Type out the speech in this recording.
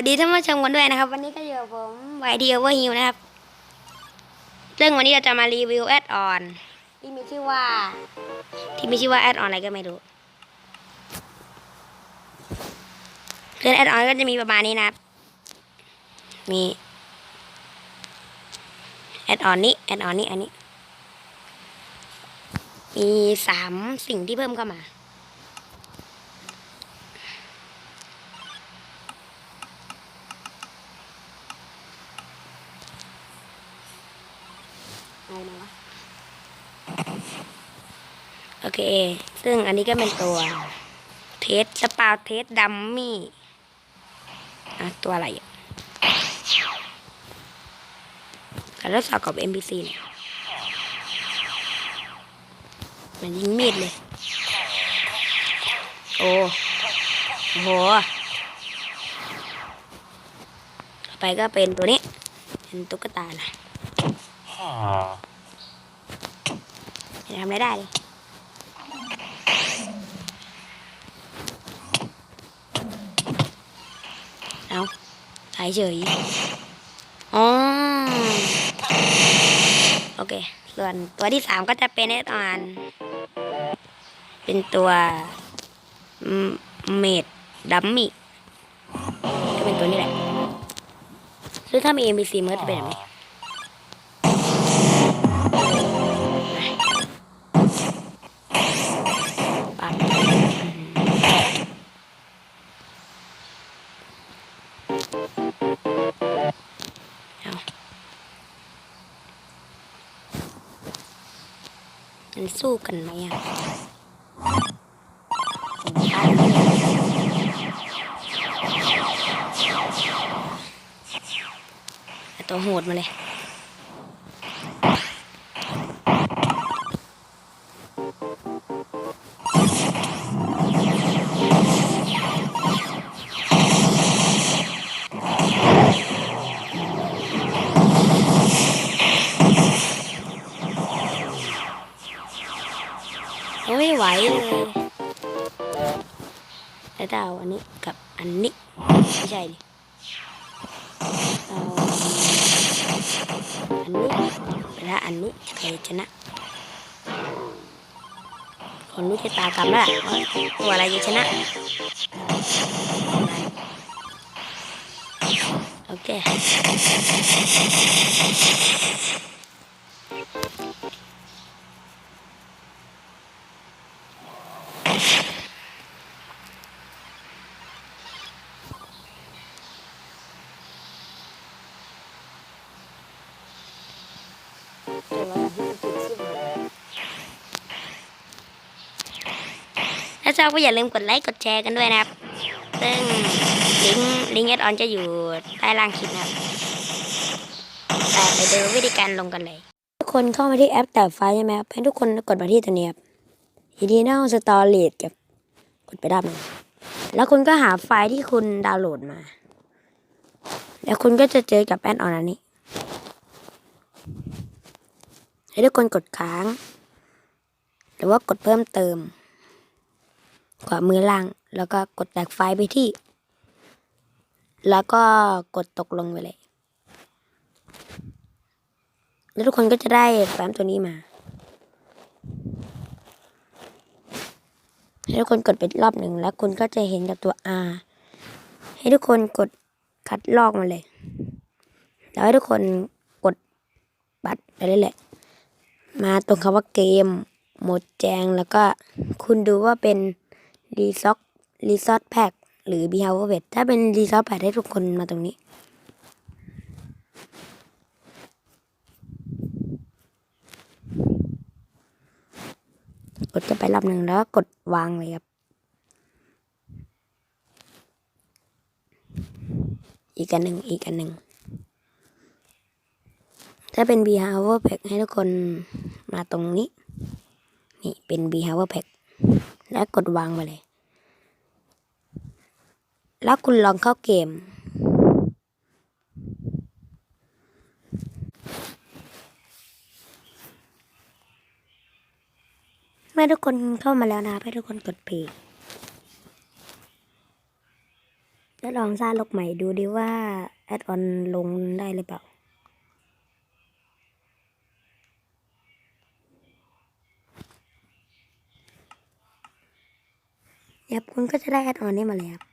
สวัสดีท่านผู้ชมกันด้วยนะครับ วันนี้ก็อยู่กับผมไวดีโอเวอร์ฮิวนะครับซึ่งวันนี้เราจะมารีวิวแอดออนที่มีชื่อว่า ที่มีชื่อว่าแอดออนอะไรก็ไม่รู้เรื่องแอดออนก็จะมีประมาณนี้นะครับ มีแอดออนนี้แอดออนนี้อันนี้ มีสามสิ่งที่เพิ่มเข้ามา อะไรมาวะโอเค ซึ่งอันนี้ก็เป็นตัว เทสสปาเทสดัมมี่อะตัวอะไรอะการทดสอบกับ NPC เนี่ยมันยิงมีดเลย โอ้โหไปก็เป็นตัวนี้ เป็นตุ๊กตานะจะ ทำอะไรได้เลยเอาหายเฉยอ๋อโอเค ส่วนตัวที่สามก็จะเป็นแน่นอนเป็นตัวเมดดัมมี่ก็เป็นตัวนี้แหละซึ่งถ้ามี NPC มันก็จะเป็นแบบนี้ มันสู้กันไหมอะตัวโหดมาเลย ไม่ไหวเลยแล้วจะเอาอันนี้กับอันนี้ไม่ใช่ดิเอาอันนี้และอันนี้ใครชนะคนรู้ชะตากรรมแล้วล่ะว่าตัวอะไรจะชนะโอเค ถ้าชอบก็อย่าลืมกดไลค์กดแชร์กันด้วยนะครับ ซึ่งลิงก์ลิงก์แอดออนจะอยู่ใต้ล่างคลิปนะครับแต่ไปดูวิธีการลงกันเลย ทุกคนเข้ามาที่แอปแต่ไฟใช่ไหมครับให้ทุกคนกดมาที่ตัวนี้ครับทีนี้หน้าสตอรี่กับกดไปด้านหนึงแล้วคุณก็หาไฟล์ที่คุณดาวน์โหลดมา แล้วคุณก็จะเจอกับแอดออนอันนี้ให้ทุกคนกดค้าง หรือว่ากดเพิ่มเติม ขวามือล่าง แล้วก็กดแตกไฟไปที่ แล้วก็กดตกลงไปเลย แล้วทุกคนก็จะได้แฟ้มตัวนี้มาให้ทุกคนกดไปรอบหนึ่งแล้วคุณก็จะเห็นกับตัว R ให้ทุกคนกดคัดลอกมาเลย แล้วให้ทุกคนกดบัตรไปเลยแหละ มาตรงคำว่าเกม หมดแจงแล้วก็คุณดูว่าเป็น รีซอกรีซอสแพ็กหรือ b e h a v i o r ถ้าเป็นรีซอสแพ็กให้ทุกคนมาตรงนี้ กดจะไปรอบหนึ่งแล้วก็กดวางเลยครับ อีกอันหนึ่งอีกอันหนึ่งถ้าเป็น b e h a v i o r Pack ให้ทุกคนมาตรงนี้ นี่เป็น b e h a v i o r Pack แล้วกดวางไปเลย แล้วคุณลองเข้าเกม เมื่อทุกคนเข้ามาแล้วนะให้ทุกคนกดเพย์จะลองสร้างโลกใหม่ดูดิว่า แอดออนลงได้หรือเปล่า ครับคุณก็จะได้แอดออนนี้มาเลยครับ